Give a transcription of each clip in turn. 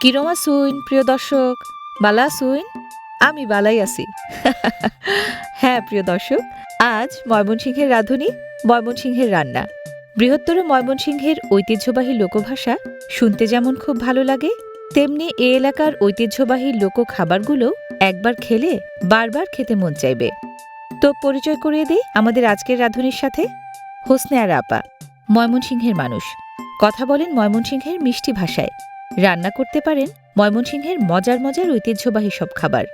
কিরম আসুন প্রিয় দর্শক? বালা আসুন আমি বালাই আছি। হ্যাঁ প্রিয় দর্শক, আজ ময়মনসিংহের রাঁধুনি, ময়মনসিংহের রান্না। বৃহত্তর ময়মনসিংহের ঐতিহ্যবাহী লোকভাষা শুনতে যেমন খুব ভালো লাগে, তেমনি এ এলাকার ঐতিহ্যবাহী লোক খাবারগুলো একবার খেলে বারবার খেতে মন চাইবে। তো পরিচয় করিয়ে দিই আমাদের আজকের রাঁধুনির সাথে, হোসনে আর আপা, ময়মনসিংহের মানুষ। কথা বলেন ময়মনসিংহের মিষ্টি ভাষায়। রান্না করতে পারেন ময়মনসিংহের মজার মজার ঐতিহ্যবাহী সব খাবার।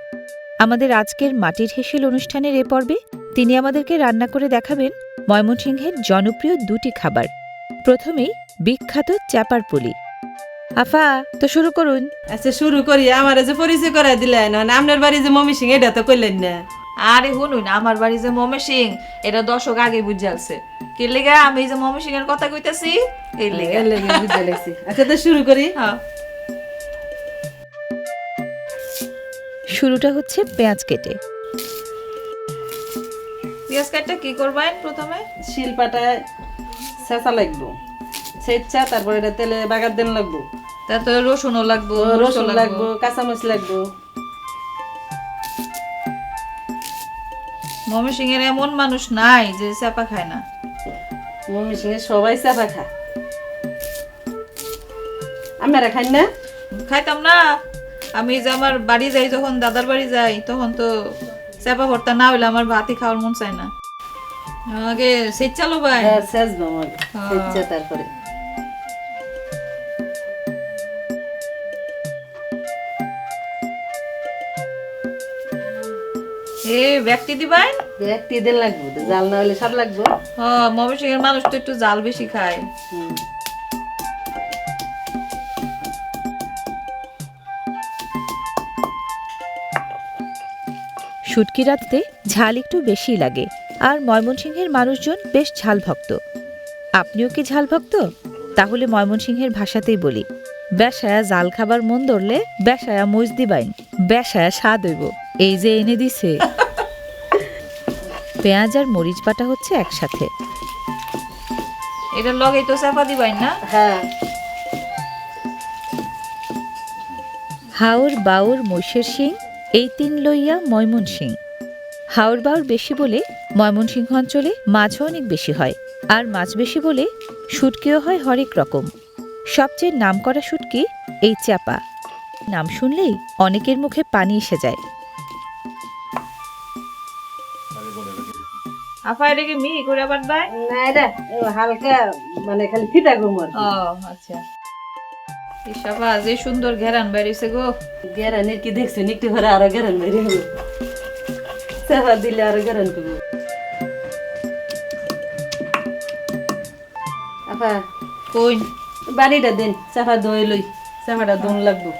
আমাদের আজকের মাটির হেসেল অনুষ্ঠানের এ পর্বে তিনি আমাদেরকে রান্না করে দেখাবেন ময়মনসিংহের জনপ্রিয় দুটি খাবার। প্রথমেই বিখ্যাত চ্যাপার পুলি। আফা, তো শুরু করুন। আচ্ছা শুরু করি। আমার যে পরিচয় করাই দিলেন আপনার বাড়ি যে মমি সিং এটা তো করলেন না। আরে শুনুন আমার বাড়ি যে মমে সিং এটা দশক আগে বুঝালছে কি লেগে আমি যে মমে সিং এর কথা কইতাছি এই লেগে। লেগে বুঝতে লাগছি। আচ্ছা তো শুরু করি। হ্যাঁ। শুরুটা হচ্ছে পেঁয়াজ কেটে। পেঁয়াজ কাটটা কি করবেন প্রথমে? শিলপাটায় ছেঁচা লাগবো। ছেঁচা তারপরে এটা তেলে বাগার দেন লাগবো। তারপরে রসুনও লাগবো রসুন লাগবো কাঁচামরিচ লাগবো। মমে সিং এর এমন মানুষ নাই যে চাপা খায় না। মমি সিং এর সবাই চাপা খা আমরা খাই না? খাইতাম না। আমি যে আমার বাড়ি যাই যখন দাদার বাড়ি যাই তখন তো চাপা ভর্তা না হইলে আমার ভাতই খাওয়ার মন চায় না। আগে সেচ চালো ভাই। হ্যাঁ আমার হ্যাঁ। তারপরে। এ ব্যক্তি দিবাই? একটি দিন লাগবো জাল না হলে সব লাগবো। হ্যাঁ মমে মানুষ তো একটু জাল বেশি খায়। শুটকি রাঁধতে ঝাল একটু বেশি লাগে আর ময়মনসিংহের মানুষজন বেশ ঝাল ভক্ত আপনিও কি ঝাল ভক্ত তাহলে ময়মনসিংহের ভাষাতেই বলি। বেসায়া জাল খাবার মন ধরলে বেসায়া মজ দিবাইন বেসায়া স্বাদ হইব। এই যে এনে দিছে। পেঁয়াজ আর মরিচ বাটা হচ্ছে একসাথে। এটা লগেই তো চাপা দিবাই না? হ্যাঁ। হাওর বাউর মৈশের সিং এই তিন লইয়া ময়মন সিং হাওর বাউর বেশি বলে ময়মনসিংহ অঞ্চলে মাছও অনেক বেশি হয়। আর মাছ বেশি বলে শুটকিও হয় হরেক রকম। সবচেয়ে নামকরা শুটকি এই চাপা নাম শুনলেই অনেকের মুখে পানি এসে যায়। আফা এটাকে মি করে আবার না এটা হালকা মানে খালি ফিটা গোমর ও আচ্ছা। ইসাফা যে সুন্দর ঘেরান বাইরেছে গো। গেরানের কি একটু করে আরও গেরান বেরিয়ে হব চাপা দিলে আরও গেরান করব। আপা কই? বাড়িটা দেন চাপা দই লই। চাপাটা দন লাগবো।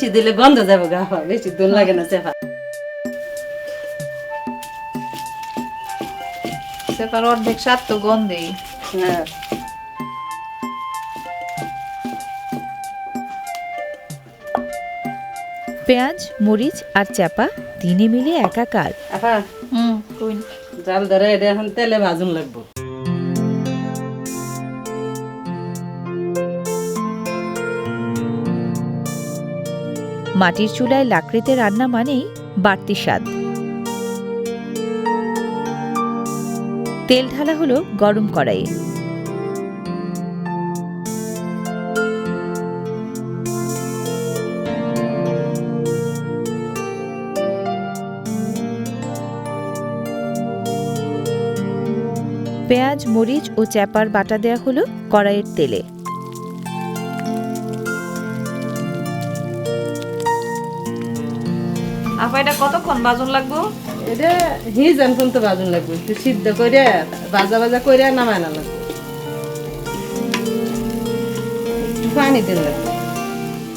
বেশি দিলে গন্ধ যাব গা বেশি দন লাগে না চাপা সেটার অর্ধেক স্বাদ তো গন্ধেই। হ্যাঁ। পেঁয়াজ মরিচ আর চাপা তিনে মিলে একাকার। আপা হুম কই জাল ধরে এটা এখন তেলে ভাজুন লাগবো। মাটির চুলায় লাকড়িতে রান্না মানেই বাড়তি স্বাদ। তেল ঢালা হলো গরম কড়াইয়ে। পেঁয়াজ, মরিচ ও চ্যাপার বাটা দেয়া হলো কড়াইয়ের তেলে। আফা এটা কতক্ষণ বাজন লাগবো? এটা হিজান পর্যন্ত ভাজুন লাগবে একটু সিদ্ধ করে ভাজা ভাজা করে নামায় না লাগবে। একটু পানি দিন লাগবে।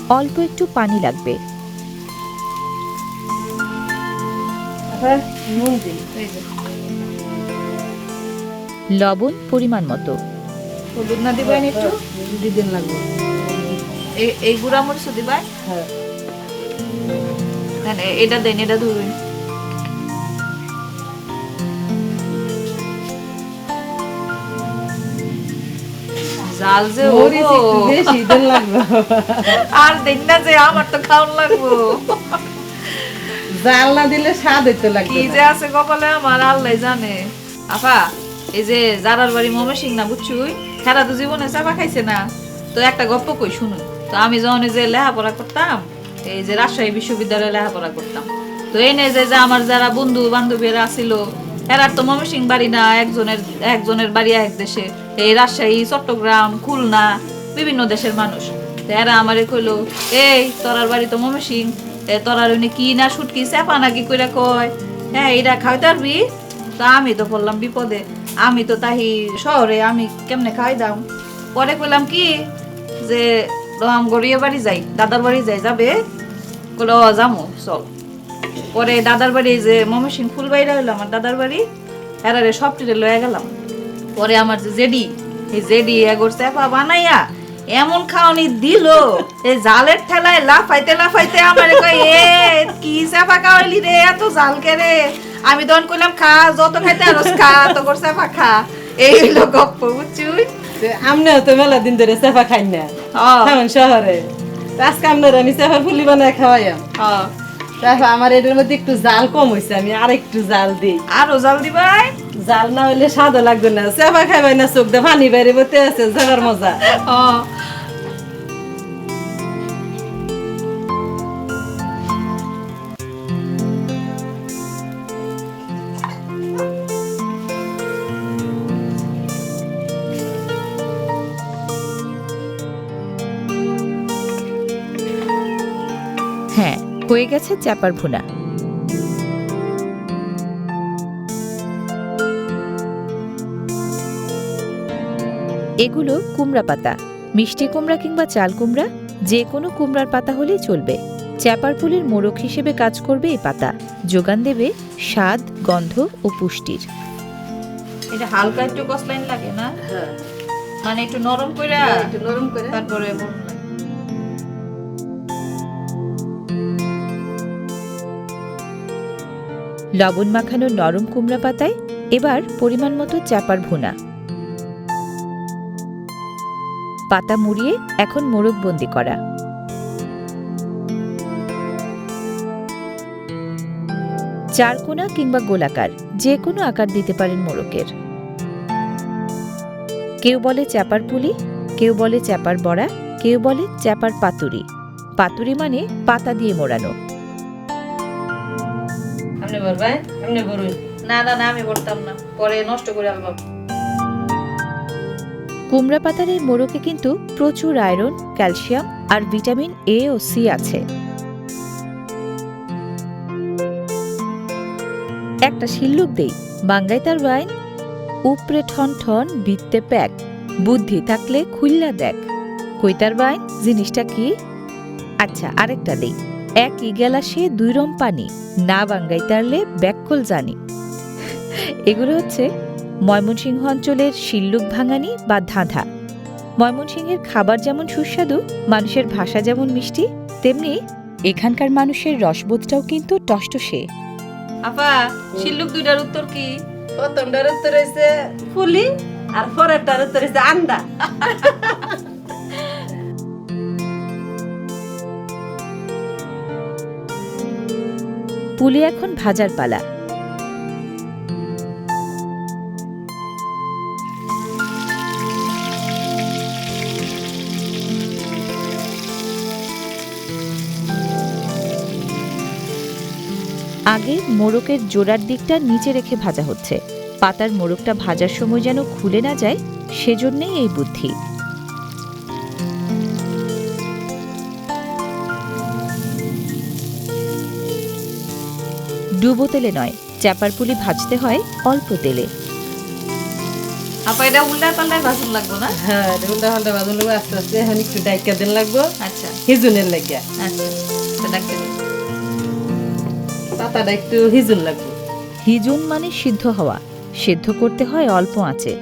অল্প একটু পানি লাগবে। নুন দিন লবণ পরিমাণ মতো। হলুদ না দিবেন একটু? দিদিন লাগবে। এই- গুড়া মরিচ দিবাই হ্যাঁ। এটা দেন এটা ধরুন। আমার তো আল্লাহ জানে। আপা এই যে জারার বাড়ি সিং না বুঝছুই? তো জীবনে চাপা খাইছে না। তো একটা গপ্প কই শুনুন। তো আমি যখন যে লেখাপড়া করতাম এই যে রাজশাহী বিশ্ববিদ্যালয়ে লেখাপড়া করতাম। তো এই নে যে আমার যারা বন্ধু বান্ধবীরা আছিল এরার তো মমে সিং বাড়ি না, একজনের একজনের বাড়ি এক দেশে। এই রাজশাহী, চট্টগ্রাম, খুলনা, বিভিন্ন দেশের মানুষ। এরা আমারে কইলো, এই, তোরার বাড়ি তো মমে সিং এ, তোরার উনি কি না শুটকি চেপা নাকি কইরা কয়? হ্যাঁ এটা খাইতে পারবি? তা আমি তো বললাম, বিপদে। আমি তো তাহি শহরে, আমি কেমনে খাই দাম? পরে কইলাম, কি? যে বাড়ি যাই দাদার বাড়ি যাই যাবে? "ও, চল। পরে দাদার বাড়ি যে ফুলবাড়িরা হইল আমার দাদার বাড়ি এরারে সব লয়ে গেলাম। পরে আমার যে জেডি এই জেডি চেপা বানাইয়া এমন খাওয়ানি দিল এই জালের ঠেলায় লাফাইতে লাফাইতে আমার এ কি চেপা খাওয়াইলি রে এত জাল রে? আমি তখন কইলাম খা যত খাইতে আরও খা তো কর চেপা খা। এই হইল গপ্প বুঝছুই? আমনেও তো মেলা দিন ধরে চেপা খাই না। খাবেন শহরে। আজকে আপনার আমি চেপার ফুলি বানায় খাওয়াইয়াম। ও। তারপর আমার এটার মধ্যে একটু জাল কম হয়েছে আমি আর একটু জাল দিই। আরও জাল দিবাই জাল না হলে স্বাদও লাগবে না। চেপা খাইবাই না চোখ দিয়ে পানি বাইরে বতে আছে জাগার মজা। হ্যাঁ হয়ে গেছে চাপার ভুনা। এগুলো কুমড়া পাতা মিষ্টি কুমড়া কিংবা চাল কুমড়া যে কোনো কুমড়ার পাতা হলেই চলবে। চ্যাপার ফুলের মোড়ক হিসেবে কাজ করবে এই পাতা। যোগান দেবে স্বাদ গন্ধ ও পুষ্টির। এটা হালকা একটু কসলাইন লাগে না? মানে একটু নরম কইরা একটু নরম করে তারপরে লবণ মাখানো নরম কুমড়া পাতায়, এবার পরিমাণ মতো চাপার ভুনা। পাতা মুড়িয়ে এখন মোড়কবন্দি করা। চারকোনা কিংবা গোলাকার যে কোনো আকার দিতে পারেন মোড়কের কেউ বলে চাপার পুলি, কেউ বলে চাপার বড়া, কেউ বলে চাপার পাতুরি। পাতুরি মানে পাতা দিয়ে মোড়ানো। আপনি বলবেন আপনি বলুন না না না, আমি করতাম না। পরে নষ্ট করে আলবাম কুমড়া পাতার এই মোড়কে কিন্তু প্রচুর আয়রন, ক্যালসিয়াম আর ভিটামিন এ ও সি আছে। একটা শিল্লুক দেই। বাঙ্গাই তার ওয়াইন উপরে ঠন ঠন বিত্তে প্যাক। বুদ্ধি থাকলে খুললা দেখ। কইতার বাইন জিনিসটা কি? আচ্ছা আরেকটা দেই। একই গেলাসে দুই রম পানি না বাঙ্গাই তারলে ব্যাককল জানি। এগুলো হচ্ছে ময়মনসিংহ অঞ্চলের শিল্লুক ভাঙানি বা ধাঁধা। ময়মনসিংহের খাবার যেমন সুস্বাদু মানুষের ভাষা যেমন মিষ্টি তেমনি এখানকার মানুষের রসবোধটাও কিন্তু টষ্টসে। আপা শিল্লুক দুইটার উত্তর কি? প্রথমটার উত্তর হয়েছে ফুলি আর পরেরটার উত্তর হয়েছে আন্ডা। পুলি এখন ভাজার পালা। আগে মোড়কের জোড়ার দিকটা নিচে রেখে ভাজা হচ্ছে। পাতার মোড়কটা ভাজার সময় যেন খুলে না যায়, সেজন্যেই এই বুদ্ধি। ডুবো তেলে নয় চাপার পুলি ভাজতে হয় অল্প তেলে। আপা এটা উল্টা পাল্টায় ভাজুন লাগবো না? হ্যাঁ উল্টা পাল্টা বাজুন লাগবে আস্তে আস্তে এখন একটু ডাইকা দিন লাগবো। আচ্ছা। হিজুনের লাগিয়া। আচ্ছা ডাকতে পাতাটা একটু হিজুন লাগবে। হিজুন মানে সিদ্ধ হওয়া সিদ্ধ করতে হয় অল্প আঁচে।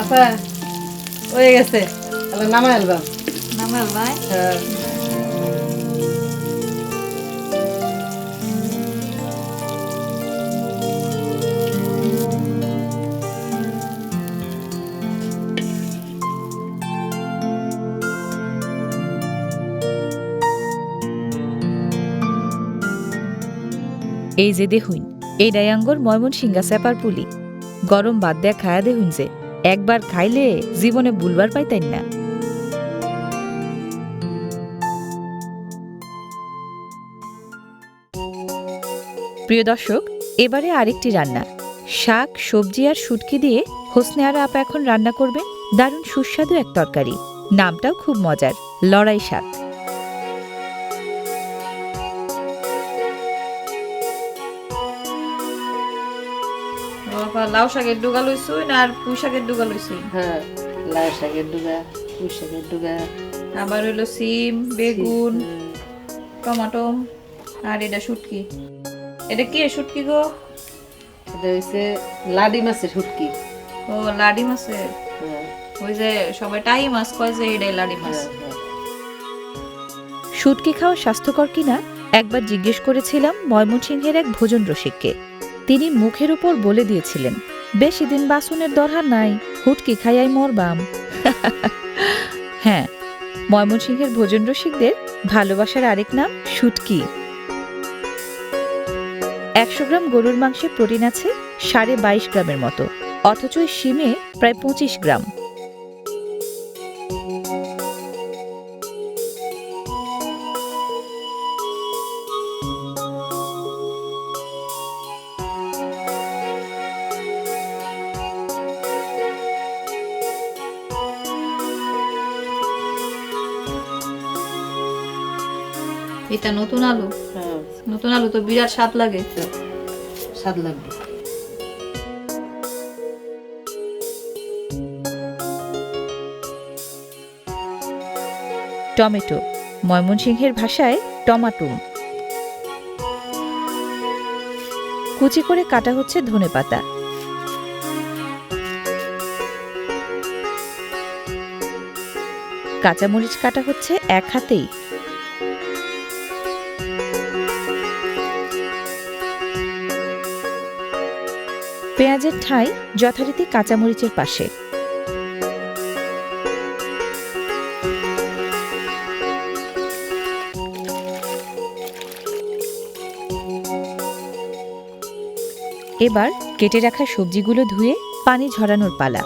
আপা হয়ে গেছে। নামা হ্যাঁ। এই যে দেখুন, এই ডায়াঙ্গর ময়মন সিঙ্গা স্যাপার পুলি। গরম বাদ দেয়া খায়া দেখুন যে, একবার খাইলে জীবনে ভুলবার পাইতেন না। প্রিয় দর্শক, এবারে আরেকটি রান্না। শাক, সবজি আর শুটকি দিয়ে হোসনে আর আপা এখন রান্না করবেন। দারুণ সুস্বাদু এক তরকারি। নামটাও খুব মজার, লড়াই শাক। লাউ শাকের ডুগা লইছুই না আর পুঁই শাকের ডুগা লইছুই হ্যাঁ লাউ শাকের ডুগা পুঁই শাকের ডুগা। আবার হইল সিম বেগুন টমাটো আর এটা শুটকি। এটা কি শুটকি গো? এটা হচ্ছে লাডি মাছের শুটকি। ও লাডি মাছের? হ্যাঁ। ওই যে সবাই টাই মাছ কয় যে এটাই লাডি মাছ। হ্যাঁ হ্যাঁ। শুটকি খাওয়া স্বাস্থ্যকর কিনা? একবার জিজ্ঞেস করেছিলাম ময়মনসিংহের এক ভোজন রসিককে। তিনি মুখের উপর বলে দিয়েছিলেন, বেশি দিন বাসনের দরহার নাই, হুটকি খাইয়াই মরবাম। হ্যাঁ ময়মনসিংহের ভোজন রসিকদের ভালোবাসার আরেক নাম সুটকি একশো গ্রাম গরুর মাংসে প্রোটিন আছে সাড়ে বাইশ গ্রামের মতো, অথচ শিমে প্রায় পঁচিশ গ্রাম। এটা নতুন আলু। হ্যাঁ। নতুন আলু তো বিরাট স্বাদ লাগে। স্বাদ লাগবে। টমেটো। ময়মনসিংহের ভাষায় টমাটুম কুচি করে কাটা হচ্ছে ধনেপাতা কাঁচামরিচ কাটা হচ্ছে এক হাতেই। পেঁয়াজের ঠাই যথারীতি কাঁচামরিচের পাশে। এবার কেটে রাখা সবজিগুলো ধুয়ে পানি ঝরানোর পালা।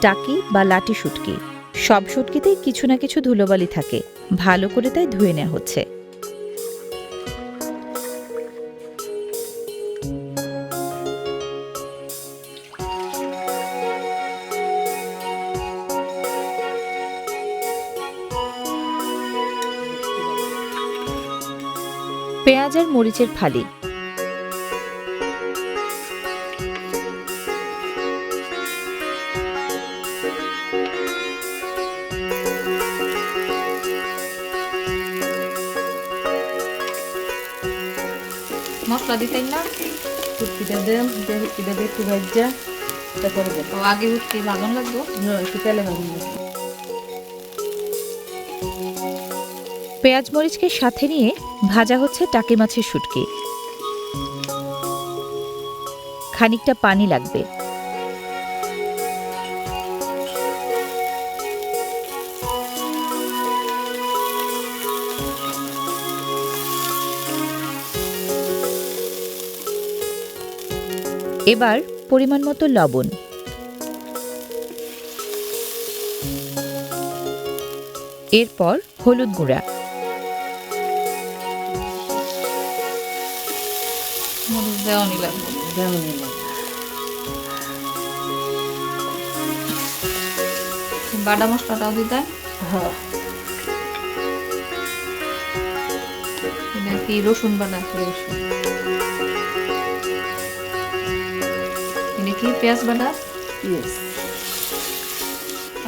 টাকি বা লাটি শুটকি সব শুটকিতেই কিছু না কিছু ধুলোবালি থাকে। ভালো করে তাই ধুয়ে নেওয়া হচ্ছে। পেঁয়াজ আর মরিচের ফালি। দিতেন না? দেন দিয়ে একটু ভাজা তারপরে দেন। তো আগে উঠতে ভাজন লাগবো? হ্যাঁ একটু তেলে ভাজুন পেঁয়াজ মরিচকে সাথে নিয়ে ভাজা হচ্ছে টাকি মাছের শুটকি। খানিকটা পানি লাগবে। এবার পরিমাণ মতো লবণ। এরপর হলুদ গুঁড়া। বাটা মশলাটাও দিতেন হ্যাঁ। কি রসুন বাটা? রসুন। কি পেঁয়াজ বাটা? ইয়েস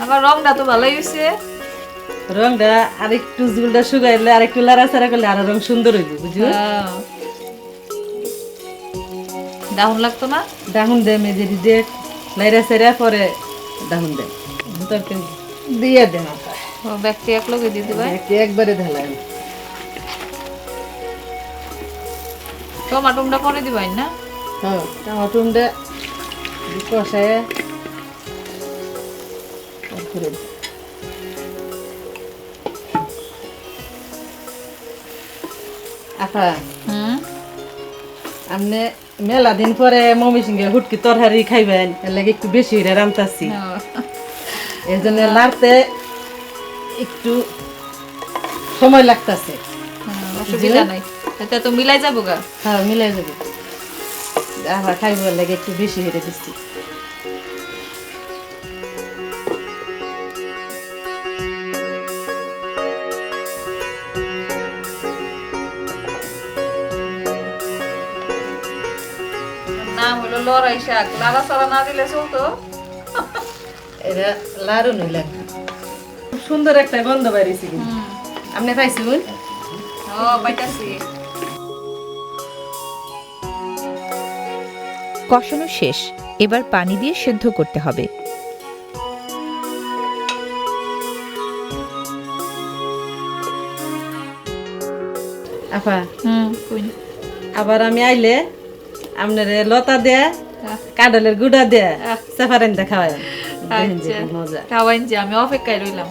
আবার রংটা তো ভালোই হয়েছে রংটা আরেকটু ঝুলটা শুকাইলে আর একটু আরেকটু লাড়াচাড়া করলে আরও রং সুন্দর হইব বুঝছ? ডাউন লাগতো না? ডাহুন দে মেজে দিয়ে লাইরা সাইরা পরে ডাহুন দে তরকারি দিয়ে দেন ও ব্যক্তি এক লগে দিতে পারে একটু একবারে ঢালাই। টমাটোমটা পরে দিবাই না? হ্যাঁ টমাটোমটা কষায় তারপরে আপা আপনি মেলা দিন পরে মমি সঙ্গে হুটকি তরকারি খাইবেন এর লাগে একটু বেশি হইরে রামতাছি। এই জন্য লাড়তে একটু সময় লাগতাছে। অসুবিধা নাই। এটা তো মিলাই যাব গা। হ্যাঁ মিলাই যাবে। আবার খাইবার লাগে একটু বেশি হইরে দিচ্ছি নাম হলো লড়াই শাক। লাড়া না দিলে চলতো? এটা লাড়ু নই লাগবে খুব সুন্দর একটা গন্ধ হুম। আপনি পাইছুন? ও পাইতাছি। কষানো শেষ। এবার পানি দিয়ে সেদ্ধ করতে হবে। আপা আবার আমি আইলে আপনার লতা দেয়া আহ, কাডলের গুড়া দেয়া আহ। সাফারেন দেখায় দেখেন যে আচ্ছা কি মজা। খাওয়াইন যে আমি অপেক্ষায় রইলাম।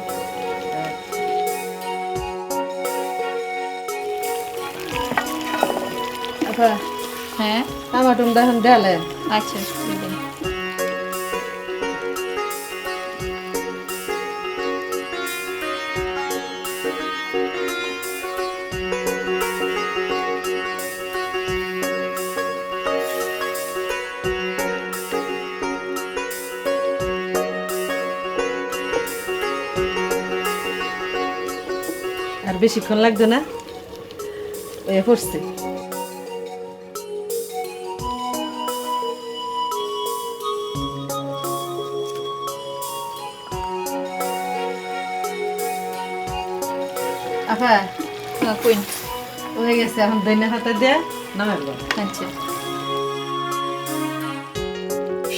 হ্যাঁ? টমাটম দেখুন দেয়ালে আচ্ছা। আর বেশিক্ষণ লাগবে না? ওই পড়ছে। গেছে এখন দৈন্য হাতে দিয়ে নামাবো আচ্ছা।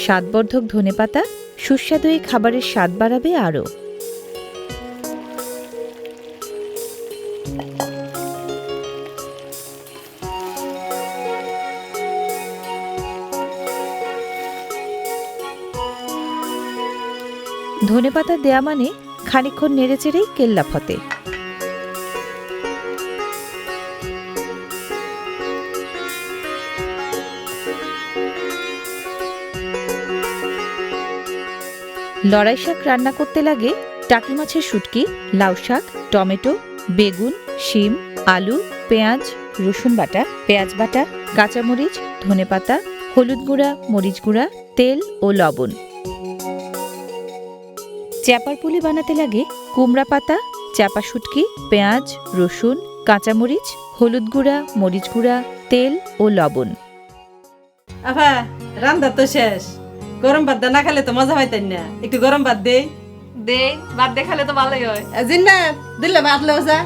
স্বাদবর্ধক ধনেপাতা সুস্বাদু এই খাবারের স্বাদ বাড়াবে আরও। ধনেপাতা দেয়া মানে খানিকক্ষণ নেড়েচেড়েই কেল্লা ফতে লড়াই শাক রান্না করতে লাগে টাকি মাছের শুটকি, লাউ শাক, টমেটো, বেগুন, শিম, আলু, পেঁয়াজ, রসুন বাটা, পেঁয়াজ বাটা, কাঁচামরিচ ধনেপাতা হলুদ গুঁড়া, মরিচ গুঁড়া, তেল ও লবণ। চ্যাপার পুলি বানাতে লাগে কুমড়া পাতা চাপা শুটকি, পেঁয়াজ, রসুন, কাঁচামরিচ, হলুদ গুঁড়া, মরিচ গুঁড়া, তেল ও লবণ। আপা রান্না তো শেষ। গরম ভাত না খেলে তো মজা পাইতেন না। একটু গরম ভাত দেই। দে ভাত দেখালে তো ভালোই হয়। জিন্না দিলে ভাত লো যা।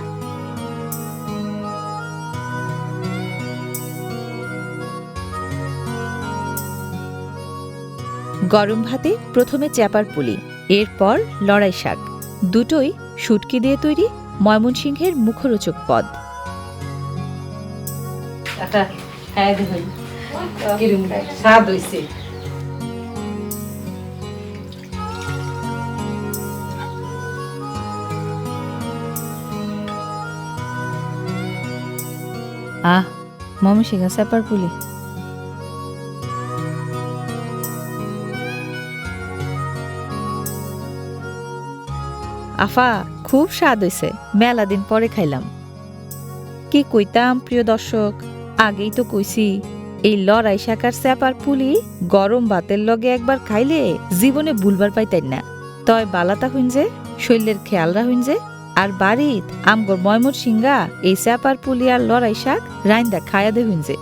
গরম ভাতে প্রথমে চ্যাপার পুলি এরপর লড়াই শাক। দুটোই শুটকি দিয়ে তৈরি ময়মনসিংহের মুখরোচক পদ। কিরম? স্বাদ হইছে। আহ ময়মনসিংহ চ্যাপার পুলি। আফা, খুব স্বাদ হইছে। মেলা দিন পরে খাইলাম। কি কইতাম, প্রিয় দর্শক? আগেই তো কইছি, এই লড়াই শাকার স্যাপার পুলি গরম ভাতের লগে একবার খাইলে জীবনে ভুলবার পাইতেন না। তয় বালাতা হইন যে, শৈলের খেয়াল রাখুন যে আর বাড়িত আমগর ময়মর সিংগা এই চাপার পুলি আর লড়াই শাক রাইন্দা খায়া দেহুন যে।